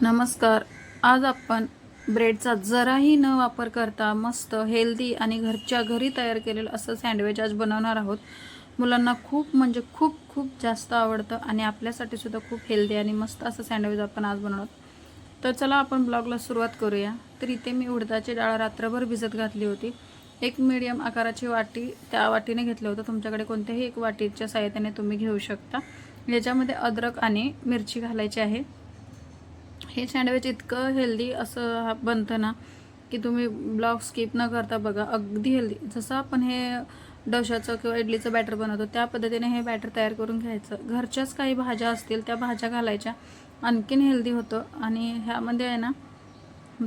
नमस्कार. आज आपण ब्रेडचा जराही न वापर करता मस्त हेल्दी आणि घरच्या घरी तयार केलेलं असं सँडविच आज बनवणार आहोत. मुलांना खूप म्हणजे खूप खूप जास्त आवडतं आणि आपल्यासाठी सुद्धा खूप हेल्दी आणि मस्त असं सँडविच आपण आज बनवणार तर चला आपण ब्लॉगला सुरुवात करूया. तर इथे मी उडदाची डाळ रात्रभर भिजत घातली होती. एक मीडियम आकाराची वाटी त्या वाटीने घेतलं होतं. तुमच्याकडे कोणत्याही एक वाटीच्या सहाय्याने तुम्ही घेऊ शकता. याच्यामध्ये अद्रक आणि मिरची घालायची आहे. हे सँडविच इतकं हेल्दी असं बनतं ना की तुम्ही ब्लॉग स्किप न करता बघा अगदी हेल्दी जसं आपण हे डोशाचं किंवा इडलीचं बॅटर बनवतो त्या पद्धतीने हे बॅटर तयार करून घ्यायचं. घरच्याच काही भाज्या असतील त्या भाज्या घालायच्या आणखीन हेल्दी होतं. आणि ह्यामध्ये आहे ना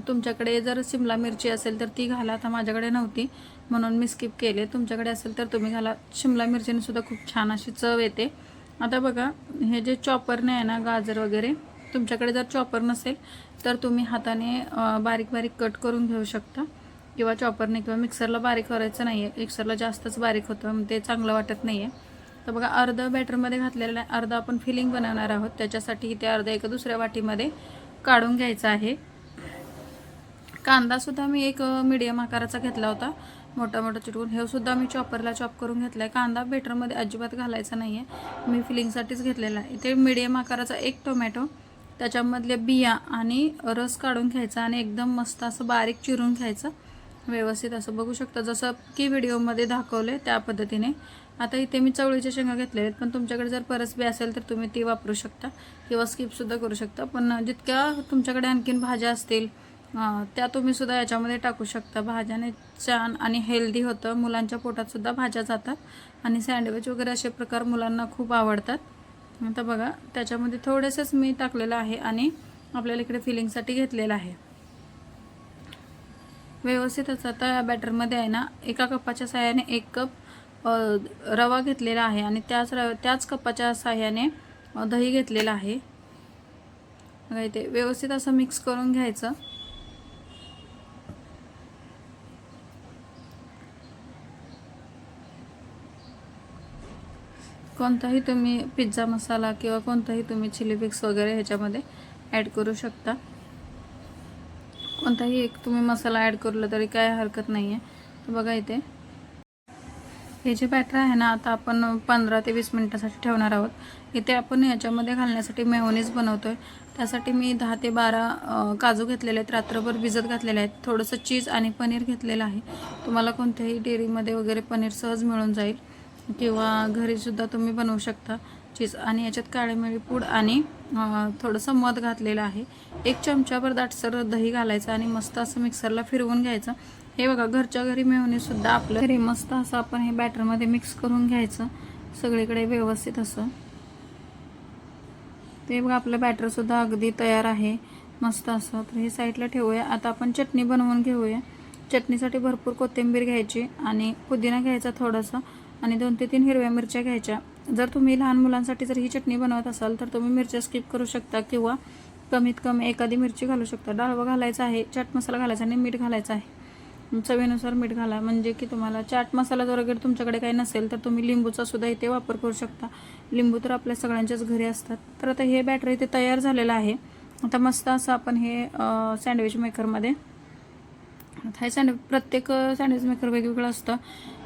तुमच्याकडे जर शिमला मिरची असेल तर ती घाला आता माझ्याकडे नव्हती म्हणून मी स्किप केले. तुमच्याकडे असेल तर तुम्ही घाला. शिमला मिरचीने सुद्धा खूप छान अशी चव येते. आता बघा हे जे चॉपरने आहे ना गाजर वगैरे तुमच्याकडे जर चॉपर नसेल तर तुम्ही हाताने बारीक बारीक कट करून घेऊ शकता. किंवा चॉपरने किंवा मिक्सरला बारीक करायचं नाही आहे मिक्सरला जास्तच बारीक होतं ते चांगलं वाटत नाही आहे तर बघा अर्धं बॅटरमध्ये घातलेलं आहे अर्धं आपण फिलिंग बनवणार आहोत. त्याच्यासाठी ते अर्धं एका दुसऱ्या वाटीमध्ये काढून घ्यायचं आहे. कांदासुद्धा मी एक मिडियम आकाराचा घेतला होता. मोठा मोठा चिटकून. हे सुद्धा मी चॉपरला चॉप करून घेतला आहे कांदा बेटरमध्ये अजिबात घालायचा नाही आहे मी फिलिंगसाठीच घेतलेला आहे. इथे मिडियम आकाराचा एक टोमॅटो त्याच्यामधल्या बिया आणि रस काढून घ्यायचा आणि एकदम मस्त असं बारीक चिरून घ्यायचं. व्यवस्थित असं. बघू शकता जसं की व्हिडिओमध्ये दाखवले त्या पद्धतीने. आता इथे मी चवळीच्या शेंगा घेतलेल्या आहेत पण तुमच्याकडे जर परसबी असेल तर तुम्ही ती वापरू शकता किंवा स्किपसुद्धा करू शकता. पण जितक्या तुमच्याकडे आणखीन भाज्या असतील त्या तुम्ही सुद्धा याच्यामध्ये टाकू शकता. भाज्याने छान आणि हेल्दी होतं. मुलांच्या पोटातसुद्धा भाज्या जातात आणि सँडविच वगैरे असे प्रकार मुलांना खूप आवडतात. आता बघा त्याच्यामध्ये थोडेसेच मी टाकलेलं आहे आणि आपल्याला इकडे फिलिंगसाठी घेतलेलं आहे. व्यवस्थितच आता या बॅटरमध्ये आहे ना एका कपाच्या साह्याने एक कप रवा घेतलेला आहे आणि त्याच रव त्याच कपाच्या साह्याने दही घेतलेलं आहे. बघा इथे व्यवस्थित असं मिक्स करून घ्यायचं. कोणताही तुम्ही पिझ्झा मसाला किंवा कोणताही तुम्ही चिली फ्लेक्स वगैरे ह्याच्यामध्ये ॲड करू शकता. कोणताही एक तुम्ही मसाला ॲड करला तरी काय हरकत नाही आहे तर बघा इथे. हे जे बॅटर आहे ना आता आपण पंधरा ते वीस मिनटासाठी ठेवणार आहोत. इथे आपण याच्यामध्ये घालण्यासाठी मेहोनीज बनवतो आहे त्यासाठी मी दहा ते बारा काजू घेतलेले आहेत. रात्रभर भिजत घातलेले आहेत. थोडंसं चीज आणि पनीर घेतलेलं आहे. तुम्हाला कोणत्याही डेअरीमध्ये वगैरे पनीर सहज मिळून जाईल. किंवा घरीसुद्धा तुम्ही बनवू शकता चीज. आणि याच्यात काळी पूड आणि थोडंसं मध घातलेलं आहे. एक चमच्याभर दाटसर दही घालायचं आणि मस्त असं मिक्सरला फिरवून घ्यायचं. हे बघा घरच्या घरी मिळवणेसुद्धा आपलं घरी मस्त असं आपण हे बॅटरमध्ये मिक्स करून घ्यायचं. सगळीकडे व्यवस्थित असं. ते बघा आपलं बॅटरसुद्धा अगदी तयार आहे. मस्त असं. तर हे साईडला ठेवूया. आता आपण चटणी बनवून घेऊया. चटणीसाठी भरपूर कोथिंबीर घ्यायची आणि पुदिना घ्यायचा थोडंसं. आणि दोन ते तीन हिरव्या मिरच्या घ्यायच्या. जर तुम्ही लहान मुलांसाठी जर ही चटणी बनवत असाल तर तुम्ही मिरच्या स्किप करू शकता किंवा कमीत कमी एखादी मिरची घालू शकता. डाळवा घालायचा आहे चाट मसाला घालायचा आणि मीठ घालायचं आहे. चवीनुसार मीठ घाला. म्हणजे की तुम्हाला चाट मसाला जर वगैरे तुमच्याकडे काही नसेल तर तुम्ही लिंबूचा सुद्धा इथे वापर करू शकता. लिंबू तर आपल्या सगळ्यांच्याच घरी असतात. तर आता हे बॅटर इथे तयार झालेलं आहे. आता मस्त असं आपण हे सँडविच मेकरमध्ये आता हे सँडविच प्रत्येक सँडविच मेकर वेगवेगळं असतं.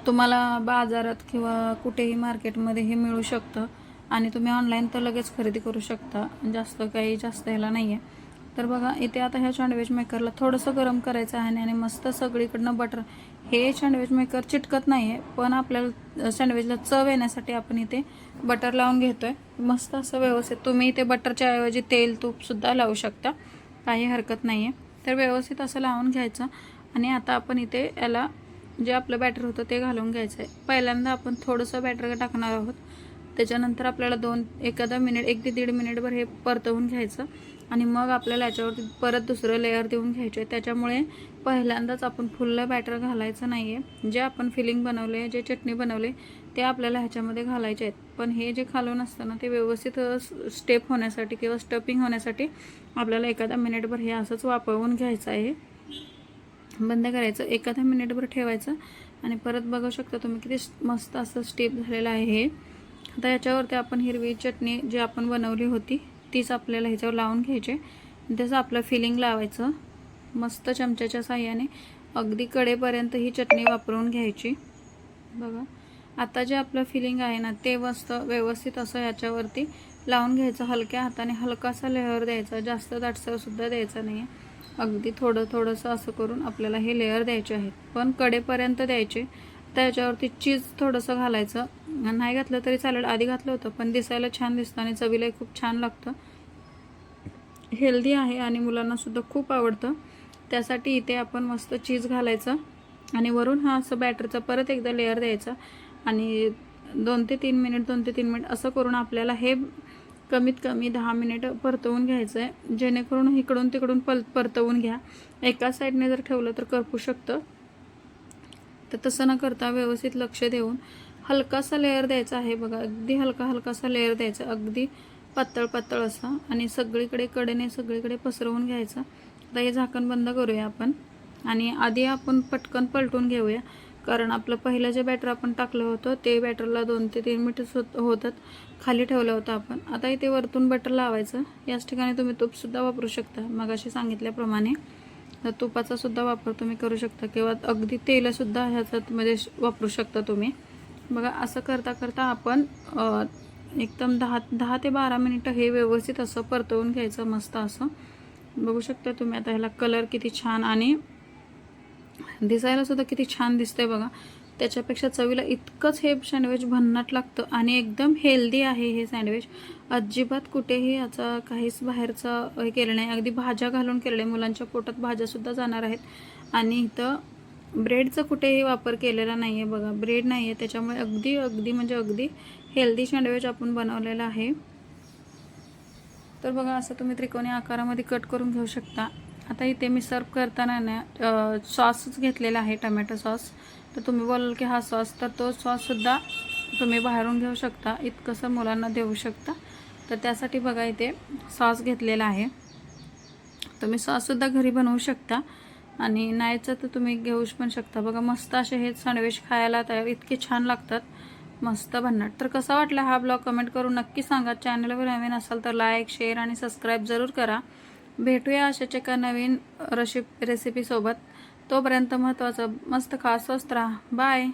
तुम्हाला बाजारात किंवा कुठेही मार्केटमध्ये हे मिळू शकतं. आणि तुम्ही ऑनलाईन तर लगेच खरेदी करू शकता. जास्त काही जास्त ह्याला नाही आहे तर बघा इथे आता ह्या सँडविच मेकरला थोडंसं गरम करायचं आहे आणि मस्त सगळीकडनं बटर हे सँडविच मेकर चिटकत नाही आहे पण आपल्याला सँडविचला चव येण्यासाठी आपण इथे बटर लावून घेतो आहे मस्त असं व्यवस्थित तुम्ही इथे बटरच्या ऐवजी तेल तूपसुद्धा लावू शकता. काही हरकत नाही आहे तर व्यवस्थित असं लावून घ्यायचं. आणि आता आपण इथे याला जे आपलं बॅटर होतं ते घालून घ्यायचं आहे. पहिल्यांदा आपण थोडंसं बॅटर टाकणार आहोत. त्याच्यानंतर आपल्याला दोन एखादा मिनिट एक ते दीड मिनिटभर हे परतवून घ्यायचं. आणि मग आपल्याला याच्यावरती परत दुसरं लेअर देऊन घ्यायचे त्याच्यामुळे पहिल्यांदाच आपण फुल्ल बॅटर घालायचं नाही आहे जे आपण फिलिंग बनवले जे चटणी बनवले ते आपल्याला ह्याच्यामध्ये घालायचे आहेत. पण हे जे खालून असतं ना ते व्यवस्थित स्टेप होण्यासाठी किंवा स्टपिंग होण्यासाठी आपल्याला एखादा मिनिटभर हे असंच वापरवून घ्यायचं आहे. बंद करायचं एखादा मिनिटभर ठेवायचं आणि परत बघू शकता तुम्ही किती मस्त असं स्टेप झालेलं आहे हे. आता याच्यावरती आपण हिरवी चटणी जी आपण बनवली होती तीच आपल्याला ह्याच्यावर लावून घ्यायची तसं आपलं फिलिंग लावायचं मस्त चमच्याच्या साह्याने. अगदी कडेपर्यंत ही चटणी वापरून घ्यायची. बघा आता जे आपलं फिलिंग आहे ना ते मस्त व्यवस्थित असं याच्यावरती लावून घ्यायचं हलक्या हाताने हलकासा लेअर द्यायचा जास्त दाटसरसुद्धा द्यायचा नाही. आहे अगदी थोडं थोडंसं असं करून आपल्याला हे लेअर द्यायचे आहेत. पण कडेपर्यंत द्यायचे त्याच्यावरती चीज थोडंसं घालायचं. नाही घातलं तरी चालेल आधी घातलं होतं पण दिसायला छान दिसतं आणि चवीलाही खूप छान लागतं. हेल्दी आहे आणि मुलांनासुद्धा खूप आवडतं. त्यासाठी इथे आपण मस्त चीज घालायचं आणि वरून हा असं बॅटरचा परत एकदा लेअर द्यायचा आणि दोन ते तीन मिनिट दोन ते तीन मिनिट असं करून आपल्याला हे कमीत कमी दहा मिनिट परतवून घ्यायचं आहे जेणेकरून इकडून तिकडून पल परतवून घ्या. एका साईडने जर ठेवलं तर करपू शकतं. तर तसं न करता व्यवस्थित लक्ष देऊन हलकासा लेअर द्यायचा आहे बघा. अगदी हलका हलकासा लेअर द्यायचा. अगदी पातळ पातळ असा. आणि सगळीकडे कडेने सगळीकडे पसरवून घ्यायचा. आता हे झाकण बंद करूया आपण. आणि आधी आपण पटकन पलटून घेऊया. कारण आपलं पहिलं जे बॅटर आपण टाकलं होतं ते बॅटरला दोन ते तीन मिनिट होत होतात. खाली ठेवलं होतं आपण. आता इथे वरतून बटर लावायचं. याच ठिकाणी तुम्ही तूपसुद्धा वापरू शकता. मगाशी सांगितल्याप्रमाणे तुपाचासुद्धा वापर तुम्ही करू शकता. किंवा अगदी तेलसुद्धा ह्याच्यात मध्ये वापरू शकता तुम्ही. बघा असं करता करता आपण एकदम दहा दहा ते बारा मिनिटं हे व्यवस्थित असं परतवून घ्यायचं. मस्त असं. बघू शकता तुम्ही आता ह्याला कलर किती छान आणि दिसायला सुद्धा किती छान दिसतंय बघा. त्याच्यापेक्षा चवीला इतकंच हे सँडविच भन्नाट लागतं आणि एकदम हेल्दी आहे हे सँडविच अजिबात कुठेही याचा काहीच बाहेरचं हे केलं नाही. अगदी भाज्या घालून केलं आहे मुलांच्या पोटात भाज्यासुद्धा जाणार आहेत. आणि इथं ब्रेडचा कुठेही वापर केलेला नाही आहे बघा. ब्रेड नाही आहे त्याच्यामुळे अगदी अगदी म्हणजे अगदी हेल्दी सँडविच आपण बनवलेलं आहे. तर बघा असं तुम्ही त्रिकोणी आकारामध्ये कट करून घेऊ शकता. आता इथे मी सर्व करताना ना सॉसच घेतलेला आहे टमॅटो सॉस. तर तुम्ही बोलाल की हा सॉस तर तो सॉससुद्धा तुम्ही बाहेरून घेऊ शकता इतकंसं मुलांना देऊ शकता. तर त्यासाठी बघा इथे सॉस घेतलेला आहे. तुम्ही सॉससुद्धा घरी बनवू शकता. आणि नाहीचं तर तुम्ही घेऊ पण शकता. बघा मस्त असे हे सँडविच खायला तयार इतके छान लागतात. मस्त भन्नाट तर कसा वाटला हा ब्लॉग? कमेंट करून नक्की सांगा. चॅनलवर नवीन असाल तर लाईक शेअर आणि सबस्क्राईब जरूर करा. भेटूया अशाच एका नवीन रशी रेसिपीसोबत तोपर्यंत महत्त्वाचं मस्त खा स्वस्त राहा. बाय